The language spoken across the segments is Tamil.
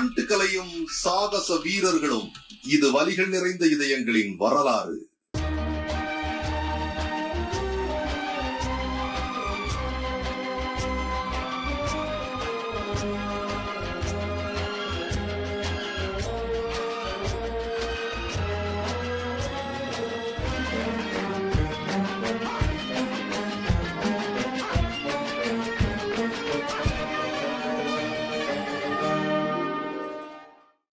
ஸ்டண்ட் சாகச வீரர்களும் இது வலிகள் நிறைந்த இதயங்களின் வரலாறு.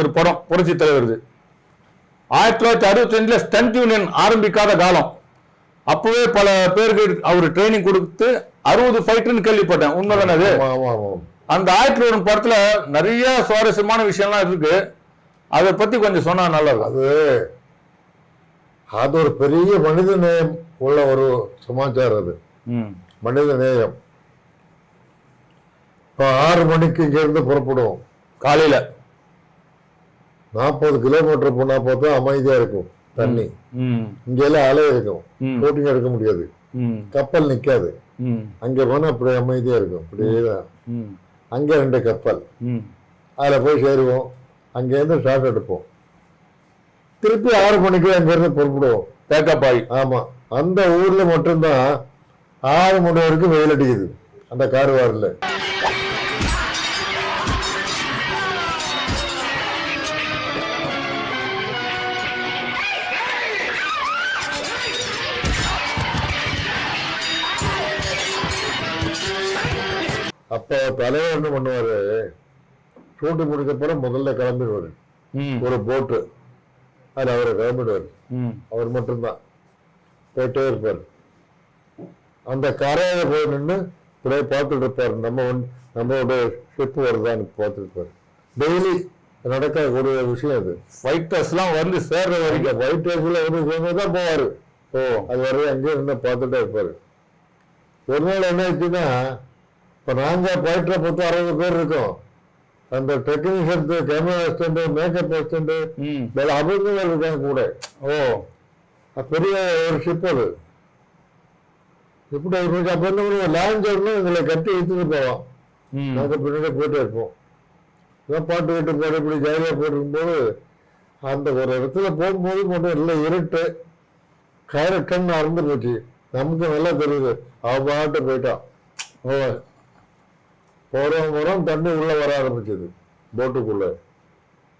ஒரு படம் புரட்சி தலைவருது ஆயிரத்தி தொள்ளாயிரத்தி அறுபத்தி ரெண்டுல ஸ்டண்ட் யூனியன் ஆரம்பிக்காத காலம். அப்பவே பல பேருக்கு அவர் ட்ரைனிங் கொடுத்து அறுபது ஃபைட்டுன்னு கேள்விப்பட்டேன். உண்மைதானே அது? அந்த ஆயிரத்தி ஒருவன் படத்துல நிறைய சுவாரஸ்யமான விஷயம்லாம் இருக்கு. அதை பத்தி கொஞ்சம் சொன்னா நல்லா இருக்கும். அது அது ஒரு பெரிய மனித நேயம் உள்ள ஒரு சமாச்சாரம் அது. மனித நேயம். இப்போ ஆறு மணிக்கு இங்கிருந்து புறப்படுவோம். காலையில. நாற்பது கிலோமீட்டர் போனா பார்த்தா அமைதியா இருக்கும் தண்ணி. ம் இங்கெல்லாம் அலை இருக்கும். போட்டிங் எடுக்க முடியாது. கப்பல் நிக்காது. அங்க போனா அப்படி அமைதியா இருக்கும். அப்படியே தான். ம். அங்க ரெண்டு கப்பல். அதில் போய் சேருவோம். அங்கேருந்து ஷாட் எடுப்போம். திருப்பி ஆறு மணிக்கு அங்கேருந்து புறப்படுவோம். பேக்கப் ஆகி ஆமா. அந்த ஊர்ல மட்டும்தான் ஆறு மணி வரைக்கும் வெயில் அடிக்குது. அந்த கார்வாரில் அப்போ தலைவர் என்ன பண்ணுவாரு? ஷூட்டு முடிக்கப்பறம் முதல்ல கிளம்பிடுவாரு. ஒரு போட்டு அது அவரை கிளம்பிடுவார். அவர் மட்டும்தான். போயிட்டே இருப்பார். அந்த கரையில போய் நின்று இப்படியே பார்த்துட்டு இருப்பார். நம்ம நம்மளோட ஷிப் வருதான்னு பார்த்துட்டு இருப்பார். டெய்லி நடக்கக்கூடிய விஷயம் அது. ஃபைட்டர்ஸ்லாம் வந்து சேர்ற வரைக்கும் ஒயிட் ஹவுஸ்ல வந்து சேர்ந்து தான் போவார். ஓ. அது வரையும் அங்கேயே நின்று பார்த்துட்டே இருப்பார். ஒரு நாள் என்ன ஆச்சுன்னா இப்போ நாங்கள் ஃபைட்டரை பொறுத்து அறுபது பேர் இருக்கோம். அந்த technicians camera assistant makeup assistant வேலை அவங்க இருக்காங்க கூட. ஓ. அது பெரிய ஒரு ஷிப் அது. எப்படி இருக்கு அப்போ என்ன பண்ணுவோம் வரணும் எங்களை கட்டி இழுத்துட்டு போவோம். நாங்கள் பின்னாடி போயிட்டே இருப்போம். இதான் பாட்டு கேட்டு போய் இப்படி ஜாலியாக போயிருக்கும்போது அந்த ஒரு இடத்துல போகும்போது மட்டும் எல்லாம் இருட்டு கயிறு கண் அறந்து போச்சு. நமக்கு நல்லா தெரியுது. அவ பாட்டு போயிட்டான். ஓ. போகிறோம் வரோம் தண்ணி உள்ளே வர ஆரம்பிச்சது. போட்டுக்குள்ளே.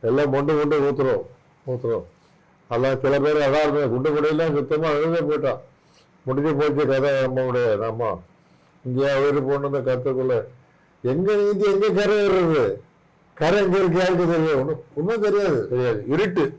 எல்லாம் மொண்டு கொண்டு ஊத்துறோம் ஊத்துறோம். அதான் சில பேர் அதான் குண்டு குடையெல்லாம் சுத்தமாக அழுதே போயிட்டான். முடிஞ்சு போச்சு கதை நம்மளுடைய நம்ம இங்கேயா வீடு போகணும் கற்றுக்குள்ள எங்க நீந்தி எங்க கரை ஏறுறது? கரை எங்க இருக்கு யாருக்கு தெரியும்? ஒன்றும் ஒன்றும் தெரியாது. தெரியாது. இருட்டு.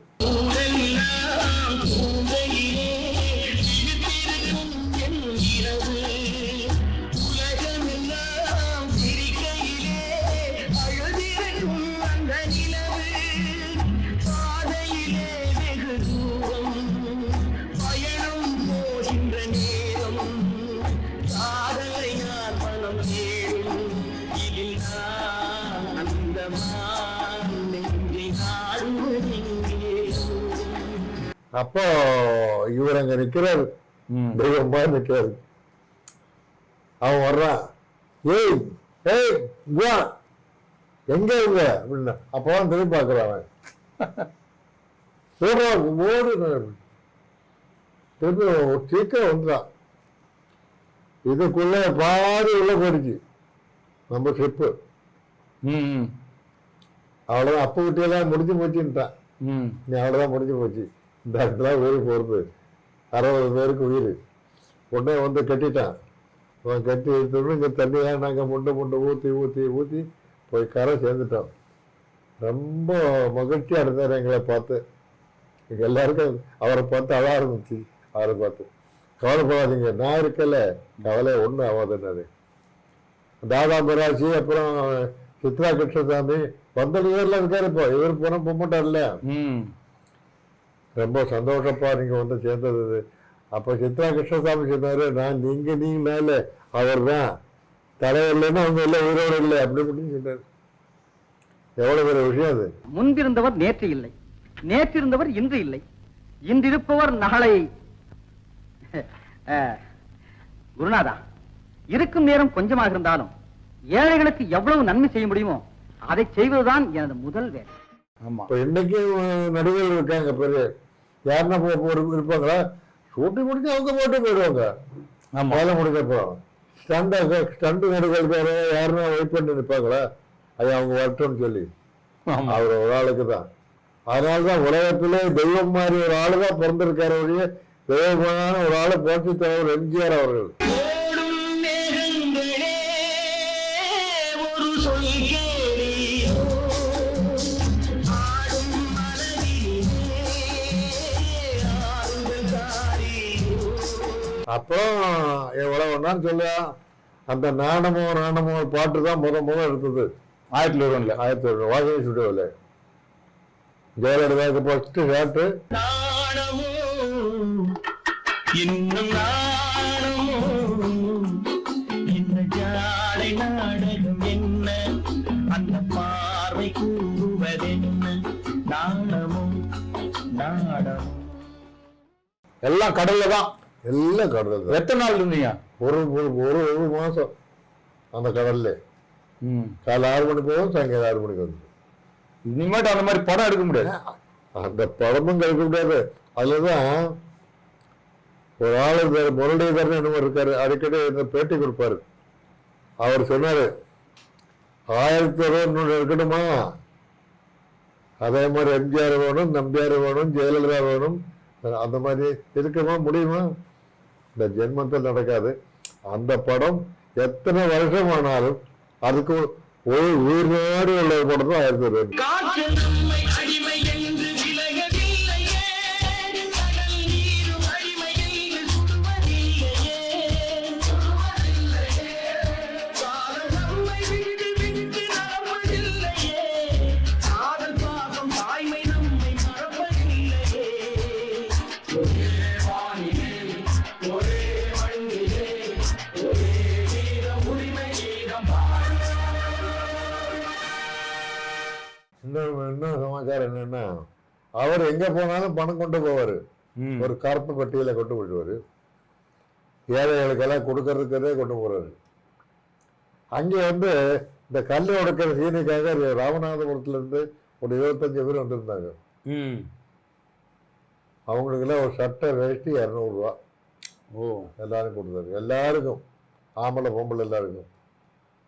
அப்போ இவர் அங்க நிக்கிறாரு. தெய்வமா நிக்கிறாரு. அவன் வர்றான். ஏய் ஏய் வா. எங்க இருங்க அப்படின்னா. அப்பதான் திரும்பி பார்க்கறான் அவன் ஓடு. திரும்பி சீக்கிரம் வந்துட்டான். இதுக்குள்ள பாதி உள்ள போயிடுச்சு. நம்ம ஷிப்பு ம். அவ்வளோதான் அப்போ கிட்டேலாம் முடிஞ்சு போச்சுன்ட்டான். நீ அவ்வளோதான் முடிஞ்சு போச்சு. இந்த இடத்துல உயிர் போகிறது அறுபது பேருக்கு உயிர். உடனே வந்து கட்டிட்டான். அவன் கட்டி எடுத்துட்டு இங்கே தண்ணியாக நாங்கள் முண்டை முண்டை ஊற்றி ஊற்றி ஊற்றி போய் கரை சேர்ந்துட்டோம். ரொம்ப மகிழ்ச்சியாக இருந்தார் எங்களை பார்த்து. எங்க எல்லாருக்கும் அவரை பார்த்து அழ ஆரம்பிச்சு அவரை பார்த்து. கவலைப்படாதீங்க நான் இருக்கல. கவலை ஒன்றும் ஆகாதுன்னாரு தாதா மிராசி அப்புறம் சித்ரா கிருஷ்ணசாமி பந்தல் இவர்ல இருக்காரு இப்போ. இவர் போனா போக மாட்டார்ல ரொம்ப சந்தோஷப்பா நீங்க வந்து சேர்ந்தது. அப்ப சித்ரா கிருஷ்ணசாமி சொன்னாரு நான் நீங்க நீங்க மேல. அவர் தான். தலைவர் இல்லைன்னா அவங்க எல்லாம் உயிரோடு இல்லை. அப்படி இப்படின்னு சொன்னாரு. எவ்வளவு பெரிய விஷயம் அது. முன்பிருந்தவர் நேற்று இல்லை. நேற்றிருந்தவர் இன்று இல்லை. இன்றிருப்பவர் நாளை. குருநாதா இருக்கும் நேரம் கொஞ்சமாக இருந்தாலும் ஏழைகளுக்கு எவ்வளவு நன்மை செய்ய முடியுமோ அதை செய்வதுதான் எனது முதல் வேலை. ஆமா. இப்ப இன்னைக்கும் நடிகர்கள் இருக்காங்க பெரிய யாருன்னா இருப்பாங்களா? ஷூட்டிங் முடிஞ்சு அவங்க போட்டு போயிடுவாங்க. ஆமா. வேலை முடிஞ்சப்போ. ஸ்டண்ட் ஸ்டண்ட் நடிகர்களுக்கார யாருன்னா வெயிட் பண்ணி நிற்பாங்களா அது அவங்க வரட்டும்னு சொல்லி. ஆமா. அவர் ஒரு ஆளுக்கு தான். அதனால தான் உலகத்திலே தெய்வம் மாதிரி ஒரு ஆளு தான் பிறந்திருக்காரு ஒழிய தெய்வமான ஒரு ஆளு போற்றி தலைவர் எம்ஜிஆர் அவர்கள். அப்புறம் எவ்வளவு வேணாலும் சொல்லுவான் அந்த நாணமோ நாணமோ பாட்டு தான் முத முத எடுத்தது. ஆயிரத்தி ஒருவன்ல ஆயிரத்தி தொள்ளாயிரத்தி வாசனை ஸ்டுடியோவில் ஜெயலலிதாவுக்கு ஃபர்ஸ்ட் ஷாட்டு நாணமோ இன்னும் நாணமோ இந்த ஜாடை நாடகம் என்ன? அந்த பார்வை கூறுவதென்ன? எல்லாம் கடல்ல தான். எல்லாம் கடல் தான். எத்தனை நாள் இருந்தீங்க? ஒரு ஒரு ஒரு ஒரு மாசம் அந்த கடல்ல. ம். காலை ஆறு மணிக்கு போகும் சாயங்காலம் ஆறு மணிக்கு வந்து இனிமேட்டு அந்த மாதிரி படம் எடுக்க முடியாது. அந்த படமும் கிடைக்க முடியாது. அதுலதான் ஒரு ஆள் இருந்தாரு முரளிதரன் என்னமோ இருக்காரு அடிக்கடி இந்த பேட்டி கொடுப்பாரு. அவர் சொன்னாரு ஆயிரத்தி அறுபது இருக்கணுமா அதே மாதிரி எம்ஜிஆர் வேணும் நம்பியார் வேணும் ஜெயலலிதா வேணும். அந்த மாதிரி இருக்குமா முடியுமா? இந்த ஜென்மத்தில் நடக்காது. அந்த படம் எத்தனை வருஷம் ஆனாலும் அதுக்கு ஒரு உயிர் நாடு உள்ள படம் தான் ஆயிரத்தி சமாச்சாரம் என்னன்னா அவர் எங்க போனாலும் பணம் கொண்டு போவாரு. ஒரு கருப்பு பெட்டியில கொண்டு போயிடுவாரு. ஏழைகளுக்கெல்லாம் கொடுக்கறதுக்கே கொண்டு போறாரு. அங்க வந்து இந்த கல் உடைக்கிற சீனுக்காக ராமநாதபுரத்துல இருந்து ஒரு இருபத்தஞ்சு பேர் வந்திருந்தாங்க. அவங்களுக்கெல்லாம் ஒரு சட்டை வேஷ்டி இரநூறுவா. ஓ. எல்லாரும் கொடுத்தாரு. எல்லாருக்கும். ஆம்பளை பொம்பளை எல்லாருக்கும்.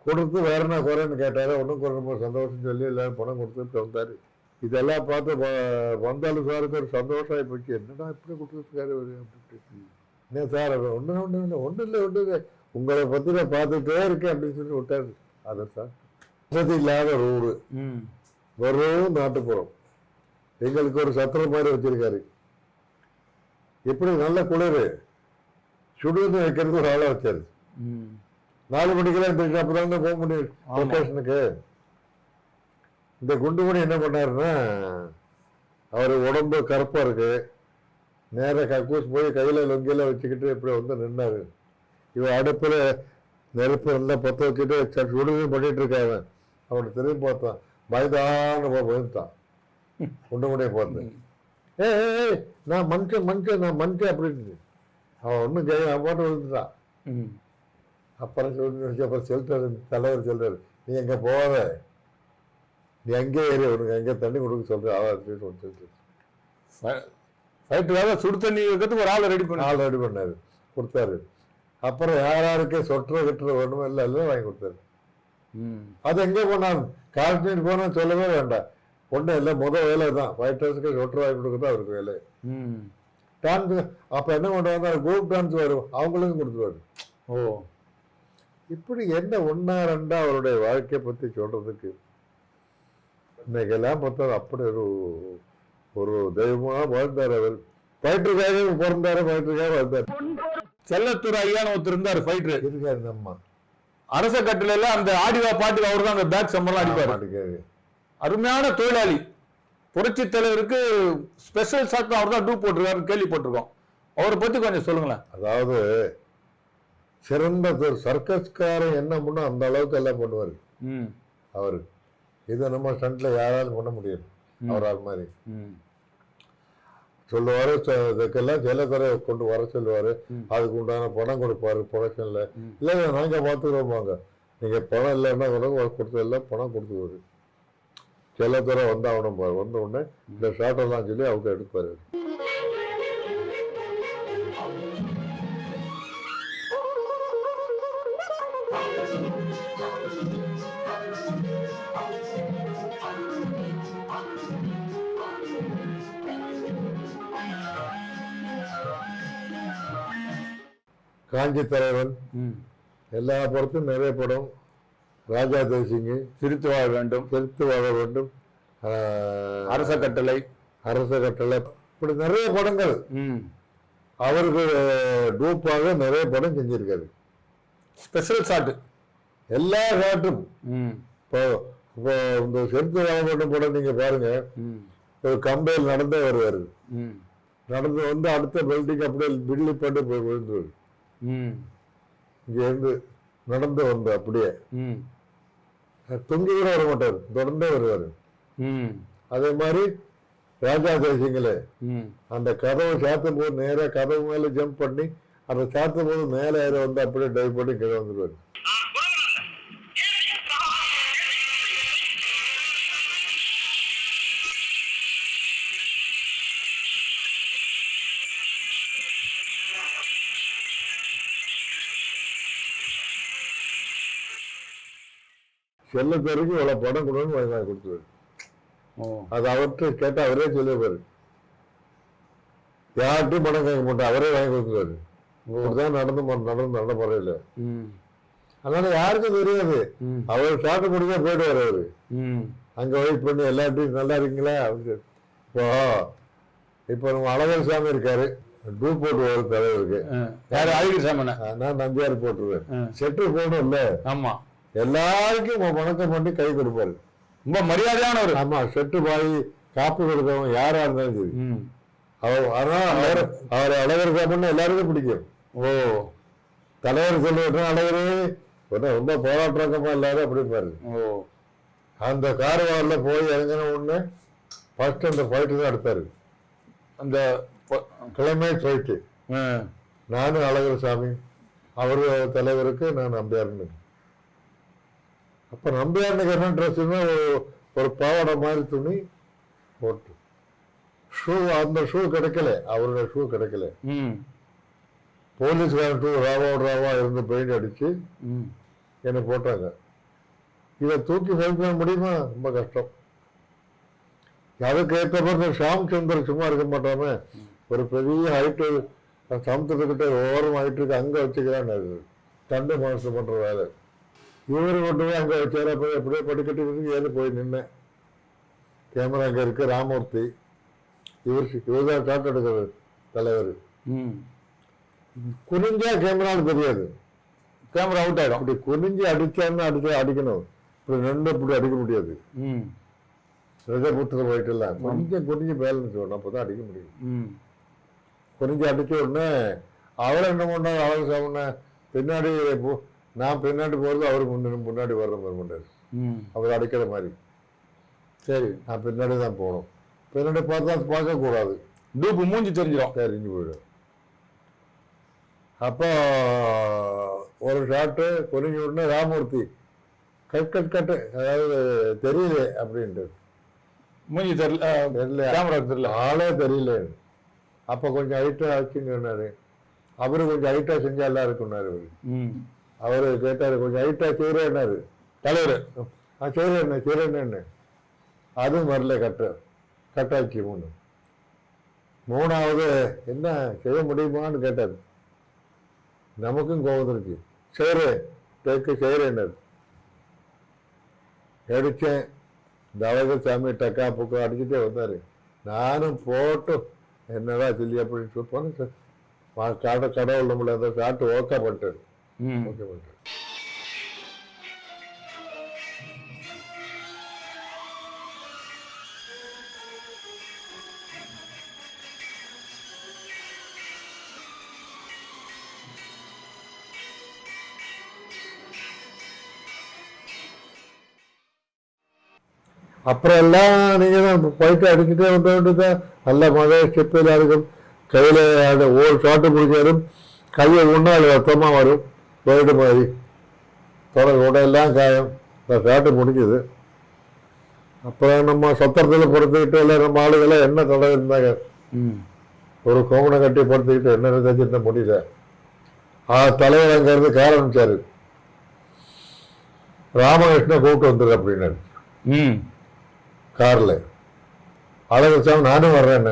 கொடுத்து வேற என்ன குறைன்னு கேட்டாரு. ஒன்றும் குறை ரொம்ப சந்தோஷம் சொல்லி எல்லாரும் பணம் கொடுத்துட்டு வந்தாரு இதெல்லாம் பார்த்து வந்தாலும் சாருக்கு ஒரு சந்தோஷம் போச்சு. என்னடா இப்படி கொடுத்துருக்காரு அப்படின்ட்டு என்ன சார் ஒன்றும் ஒன்றும் இல்லை ஒன்றும் இல்லை ஒன்றும் இல்லை. உங்களை பற்றி நான் பார்த்துட்டே இருக்கேன் அப்படின்னு சொல்லி விட்டாரு. அதை சார். வசதி இல்லாத ம். வெறும் நாட்டுப்புறம். எங்களுக்கு ஒரு சத்திரம் மாதிரி வச்சிருக்காரு. எப்படி நல்ல குளிர்? சுடுதண்ணி வைக்கிறது ஒரு ஆளை வச்சாரு. நாலு மணிக்கெல்லாம் எந்திரிச்சு அப்பதான் போக முடியும். லொக்கேஷனுக்கு இந்த குண்டுமணி என்ன பண்ணாருன்னா அவர் உடம்பு கருப்பா இருக்கு. நேரா கக்கூஸ் போய் கையில லொங்கில வச்சுக்கிட்டு இப்படி வந்து நின்னாரு. இவன் அடுப்புல நெருப்பு நல்லா பத்த வச்சுட்டு ச- சுடுதண்ணி பண்ணிட்டு இருக்காங்க. அவனை திரும்பி பார்த்தான். பயதான்னு போய் பயந்துட்டான் குண்டுமணியை பார்த்து. ஏய் நான் மனுஷன் மனுஷன் நான் மனுஷன் அப்படின்னு. அவன் ஒன்றும் கை அவன் பாட்டு விழுந்துட்டான். அப்புறம் சொல்லி அப்புறம் சொல்லிட்டாரு தலைவர் சொல்றாரு நீ எங்க போகாத? நீ அங்கே ஏறி உனக்கு எங்க தண்ணி கொடுக்க ஆளா அப்படின்னு ஒன்று சொல்லிட்டு ஃபைட்டுக்காக சுடு தண்ணி வைக்கிறதுக்கு ஒரு ஆளை ரெடி பண்ணி. ஆள் ரெடி பண்ணாரு கொடுத்தாரு. அப்புறம் யார் யாருக்கு சொட்டுற கிட்டுற வேணுமோ இல்லை எல்லாம் வாங்கி கொடுத்தாரு. ம். அது எங்கே போனாலும் காஷ்மீர் போனா சொல்லவே வேண்டாம். ஒன்றும் இல்லை முதல் வேலை தான். ஃபைட்டர்ஸுக்கு சொட்டர் வாங்கி கொடுக்குறது அவருக்கு வேலை. ம். டான்ஸ் அப்போ என்ன பண்ணுவாங்க குரூப் டான்ஸ் வரும் அவங்களுக்கும் கொடுத்துருவாரு. ஓ. இப்படி என்ன ஒன்னா ரெண்டா அவருடைய வாழ்க்கையை பத்தி சொல்றதுக்கு இன்னைக்கெல்லாம் பார்த்தா அப்படி ஒரு ஒரு தெய்வமா வாழ்ந்தார் அவர். பயிற்றுக்காக பிறந்தாரு பயிற்றுக்காக வாழ்ந்தார். செல்லத்தூர் ஐயான்னு ஒருத்தர் இருந்தாரு ஃபைட்டர் இருக்காரு இந்த அம்மா அரச கட்டில அந்த ஆடிவா பாட்டுக்கு அவர் தான் அந்த பேக் சம்பளம் அடிப்பாரு. அருமையான தொழிலாளி. புரட்சி தலைவருக்கு ஸ்பெஷல் ஷாட் அவர் தான் டூ போட்டிருக்காருன்னு கேள்விப்பட்டிருக்கோம். அவரை பத்தி கொஞ்சம் சொல்லுங்களேன். அதாவது சிறந்த சர்க்கஸ்காரன் என்ன பண்ணும் அந்த அளவுக்கு எல்லாம் பண்ணுவார். அவர். இதை நம்ம ஸ்டண்ட்ல யாராலும் பண்ண முடியாது. அவரால் மாதிரி. சொல்லுவாரு இதுக்கெல்லாம் ஜெயலலிதரை கொண்டு வர சொல்லுவாரு. அதுக்கு உண்டான பணம் கொடுப்பாரு ப்ரொடக்ஷன்ல இல்ல நாங்க பாத்துக்கிறோமாங்க நீங்க பணம் இல்லைன்னா கூட கொடுத்து எல்லாம் பணம் கொடுத்துருவாரு. ஜெயலலிதரை வந்தாகணும் பாரு. வந்த உடனே இந்த ஷார்ட் எல்லாம் சொல்லி அவங்க எடுப்பாரு. காஞ்சி தலைவன். எல்லா படத்தும் நிறைய படம். ராஜா தேசிங்கு. சிரித்து வாழ வேண்டும். செலுத்து வாழ வேண்டும். அரச கட்டளை. அரச கட்டளை. இப்படி நிறைய படங்கள். ம். அவருக்கு டூப்பாக நிறைய படம் செஞ்சிருக்காரு. Special shot. எல்லா ஷாட்டும். ம். இப்போ இப்போ இந்த செலுத்து வாழ வேண்டும் படம் நீங்க பாருங்க. ஒரு கம்பையில் நடந்தே வருவாரு. நடந்து வந்து அடுத்த பில்டிங் அப்படியே பில்லி போட்டு போய் விழுந்துருவாரு. ம். இங்க இருந்து நடந்து வந்து அப்படியே. ம். தொங்கி கூட வர மாட்டார் தொடர்ந்தே வருவாரு. ம். அதே மாதிரி ராஜா தேசிங்களே ம். அந்த கதவை சாத்தும் போது நேரா கதவு மேல ஜம்ப் பண்ணி அந்த சாத்தும் போது மேலே ஏற வந்து அப்படியே டைவ் பண்ணி கீழே வந்துருவாரு. செல்லத்தருக்கு இவ்வளவு படம் கொடுன்னு வாங்கி வாங்கி கொடுத்துருவாரு. அது அவர்கிட்ட கேட்டா அவரே சொல்லிடுவாரு. யார்கிட்டையும் பணம் கேட்க மாட்டோம் அவரே வாங்கி கொடுத்துருவாரு. இப்படிதான் நடந்து நடந்து நடந்த முறையில ம். அதனால யாருக்கும் தெரியாது. அவர் ஷாட்டு முடிஞ்சா போயிடுவாரு அவரு. ம். அங்க வெயிட் பண்ணி எல்லார்ட்டையும் நல்லா இருக்கீங்களா? அப்படின்னு இப்போ இப்போ நம்ம அழகர் சாமி இருக்காரு. டூ போட்டு வரும் தலைவருக்கு. யாரு? அழகிரி சாமன? நான் நம்பியார் போட்டுருவேன். செட்டு போகணும் இல்ல ஆமா. எல்லாருக்கும் வணக்கம் பண்ணி கை கொடுப்பாரு. ரொம்ப மரியாதையானவர். ஆமா செட்டு பாய் காப்பு கொடுக்கறவங்க யாரா இருந்தாலும் சரி. அவர் ஆனா அவர் அவர் அழகர் சாப்பிட்னு எல்லாருக்கும் பிடிக்கும். ஓ. தலைவர் சொல்லுவாரு அழகரே ஒன்றும் ரொம்ப போராட்டமா எல்லாரும் அப்படி பாரு. ஓ. அந்த கார்வார்ல போய் இறங்கின உடனே ஃபர்ஸ்ட் அந்த ஃபைட்டு தான் எடுத்தாரு. அந்த கிளைமேட் ஃபைட்டு. நானும் அழகர் சாமி அவர் தலைவருக்கு நான் நம்பியார்னு அப்ப நம்பியாருக்கு என்ன ட்ரெஸ்ஸுன்னா ஒரு ஒரு பாவாடை மாதிரி துணி போட்டு. ஷூ அந்த ஷூ கிடைக்கல. அவரோட ஷூ கிடைக்கல. ம். போலீஸ்காரன் ஷூ ராவோட ராவா இருந்து பெயிண்ட் அடிச்சு ம். என்னை போட்டாங்க. இதை தூக்கி ஃபைட் பண்ண முடியுமா? ரொம்ப கஷ்டம். அதுக்கு ஏற்ற மாதிரி ஷாம் சுந்தர் சும்மா இருக்க மாட்டாம ஒரு பெரிய ஹைட்டு சமுத்திரத்துக்கிட்ட ஓரம் ஹைட் இருக்கு அங்க வச்சுக்கிறான் அது. தண்டை மாஸ்டர் பண்ற வேலை. இவரு கொண்டு போய் அங்க வச்சார போய் அப்படியே படிக்கட்டு ஏறி போய் நின்னேன். கேமரா அங்க இருக்கு ராமூர்த்தி. இவர் இவர் தான் ஷாட் எடுக்கிறது தலைவர். குனிஞ்சா கேமரான்னு தெரியாது. கேமரா அவுட் ஆயிடும். அப்படி குனிஞ்சு அடிச்சான்னு அடிச்சு அடிக்கணும். இப்படி நின்று இப்படி அடிக்க முடியாது. ரஜபுத்திர போயிட்டுல கொஞ்சம் குனிஞ்சு பேலன்ஸ் வேணும் அப்பதான் அடிக்க முடியும். குனிஞ்சு அடிச்ச உடனே அவர் என்ன பண்ணாரு அவர் சொன்ன பின்னாடி நான் பின்னாடி போறது அவர் முன்னாடி முன்னாடி வர்ற மாதிரி பண்ணாரு ம். அவர் அடிக்கிற மாதிரி. சரி. நான் பின்னாடி தான் போகணும். பின்னாடி பார்த்தா பார்க்க கூடாது. டூப்பு மூஞ்சி தெரிஞ்சிடும் தெரிஞ்சு போயிடும் அப்போ ஒரு ஷாட்டு குனிஞ்ச உடனே ராமூர்த்தி கட் கட் கட்டு அதாவது தெரியல அப்படின்ட்டு. மூஞ்சி தெரியல தெரியல. கேமரா தெரியல. ஆளே தெரியல. அப்ப கொஞ்சம் ஹைட்டா ஆச்சுங்கன்னாரு அவரு கொஞ்சம் ஹைட்டா செஞ்சா எல்லாம் இருக்குன்னாரு அவரு. அவரு கேட்டாரு கொஞ்சம் ஹைட்டா செய்யறேன்னாரு தலைவர். ஆ செய்யறேன்னு செய்யறேன்னு அதுவும் வரல கட்ட கட்டாச்சு மூணு. மூணாவது என்ன செய்ய முடியுமான்னு கேட்டாரு. நமக்கும் கோபம் இருக்கு. செய்யறேன் டேக்கு செய்யறேன்னாரு அடிச்சேன் தவக சாமி டக்கா புக்கா அடிச்சுட்டே வந்தாரு. நானும் போட்டு என்னடா சொல்லி அப்படின்னு சொல்லி போனேன் சார் கடை கடவுள் நம்மள அந்த காட்டு ஓகே ஓகே. அப்புறம் எல்லாம் நீங்கள் தான் போயிட்டு அடிச்சுட்டே வந்த வேண்டியதான் நல்ல மழை ஸ்டெப்பில் இருக்கும். கையில் அந்த ஒரு ஷாட்டு பிடிச்சாலும் கையை ஒன்றால் ரத்தமாக வரும். போயிட்டு மாதிரி தொடர் உடையெல்லாம் காயம். இந்த ஷாட்டு முடிஞ்சுது. அப்புறம் நம்ம சத்திரத்தில் படுத்துக்கிட்டு எல்லாம் நம்ம ஆளுகெல்லாம் என்ன தடவை இருந்தாங்க? ம். ஒரு கோமனை கட்டி படுத்துக்கிட்டு என்ன தச்சுட்டு முடியல ஆ தலைவர் அங்கேருந்து கார் அனுப்பிச்சாரு ராமகிருஷ்ணன் கூப்பிட்டு வந்துரு அப்படின்னாரு ம். காரில். அழகசாமி நானும் வர்றேன்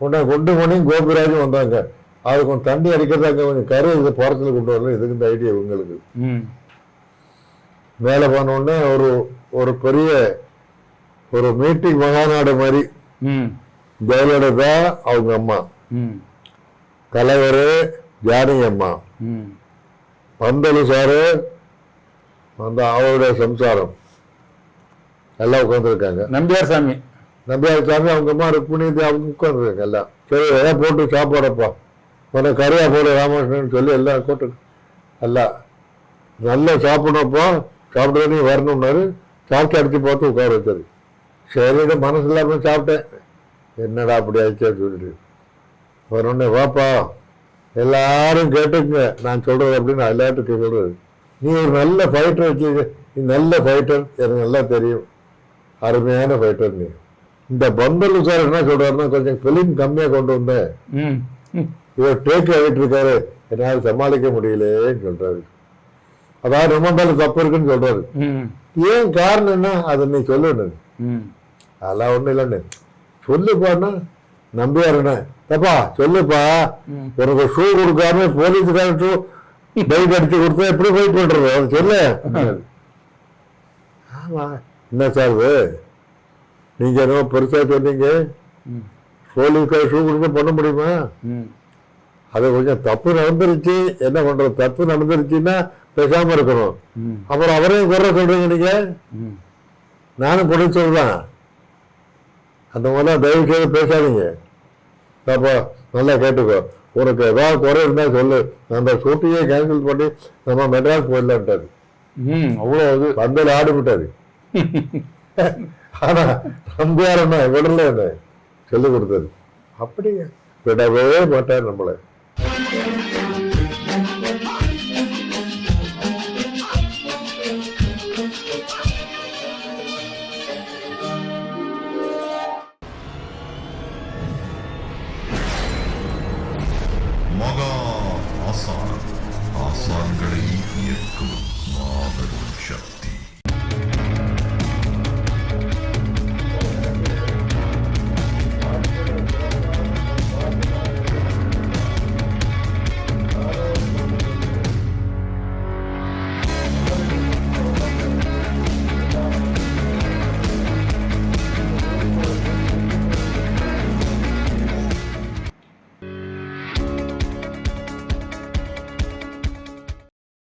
உடனே குண்டு மணியும் கோபிராஜும் வந்தாங்க. அது கொஞ்சம் தண்ணி அடிக்கிறது அங்கே கொஞ்சம் கரு இது புறத்தில் கொண்டு வரல இதுக்கு இந்த ஐடியா இவங்களுக்கு. ம். மேலே போன உடனே ஒரு ஒரு பெரிய ஒரு மீட்டிங் மகாநாடு மாதிரி. ம். ஜெயலலிதா அவங்க அம்மா. ம். தலைவர் ஜானகி அம்மா. ம். பந்தலு சாரு அந்த அவருடைய சம்சாரம். எல்லாம் உட்காந்துருக்காங்க நம்பியார் சாமி. நம்பியார் சாமி அவங்க அம்மா ருக்மிணி அவங்க உட்காந்துருக்காங்க எல்லாம். சரி எதாவது போட்டு சாப்பாடப்பா. உனக்கு கறியா போடு ராமகிருஷ்ணன் சொல்லி எல்லாம் போட்டு எல்லாம் நல்லா சாப்பிடப்போ சாப்பிட்டு நீ வரணும்னாரு சாப்பிட்டு அடித்து பார்த்து உட்கார வச்சாரு. சரி மனசு இல்லாமல் சாப்பிட்டேன். என்னடா அப்படி ஆயிடுச்சே சொல்லிட்டு. வரணுன்னே வாப்பா எல்லாரும் கேட்டுக்குங்க. நான் சொல்கிறது அப்படின்னு எல்லாத்துக்கு சொல்கிறது நீ ஒரு நல்ல ஃபைட்டர் வச்சுக்க. நீ நல்ல ஃபைட்டர் எனக்கு நல்லா தெரியும். அருமையான ஃபைட்டர் நீ. இந்த பந்தல் சார் என்ன சொல்கிறாருன்னா கொஞ்சம் ஃபிலிம் கம்மியாக கொண்டு வந்தேன். ம். இவர் டேக் ஆகிட்டு இருக்காரு என்னால் சமாளிக்க முடியலேன்னு சொல்றாரு. அதாவது நம்ம மேல தப்பு இருக்குன்னு சொல்றாரு. ஏன் காரணம் என்ன? அதை நீ சொல்லு ம். அதெல்லாம் ஒண்ணும் இல்லைன்னு. சொல்லுப்பான்னா நம்பியாருண்ணே தப்பா? சொல்லுப்பா. உனக்கு ஷூ கொடுக்காம போலீஸுக்கார ஷூ பைக் அடிச்சு கொடுத்தா எப்படி ஃபைட் பண்றது? அது சொல்லு. ஆமா. என்ன சார் இது? நீங்க என்னமோ பெருசா சொன்னீங்க. போலீஸ்கார ஷூ கொடுக்க பண்ண முடியுமா? ம். அது கொஞ்சம் தப்பு நடந்துருச்சு. என்ன பண்றது? தப்பு நடந்துருச்சுன்னா பேசாம இருக்கணும். அப்புறம் அவரையும் குறை சொல்றீங்க நீங்க? நானும் பிடிச்சது தான் அந்த மாதிரிலாம் தயவு செய்து பேசாதீங்க. அப்போ நல்லா கேட்டுக்கோ. உனக்கு ஏதாவது குறை இருந்தால் சொல்லு. அந்த ஷூட்டிங்கே கேன்சல் பண்ணி நம்ம மெட்ராஸ் போயிடலான்ட்டாரு ம் அவ்வளோ இது பந்தில் ஆடி விட்டாரு ஆனா நம்பியார் என்ன விடல என்ன சொல்லிக் கொடுத்தது. அப்படியே விடவே மாட்டார் நம்மளை. மகா ஆசான். ஆசான்களை இயக்கும் மாபெரும் சக்தி.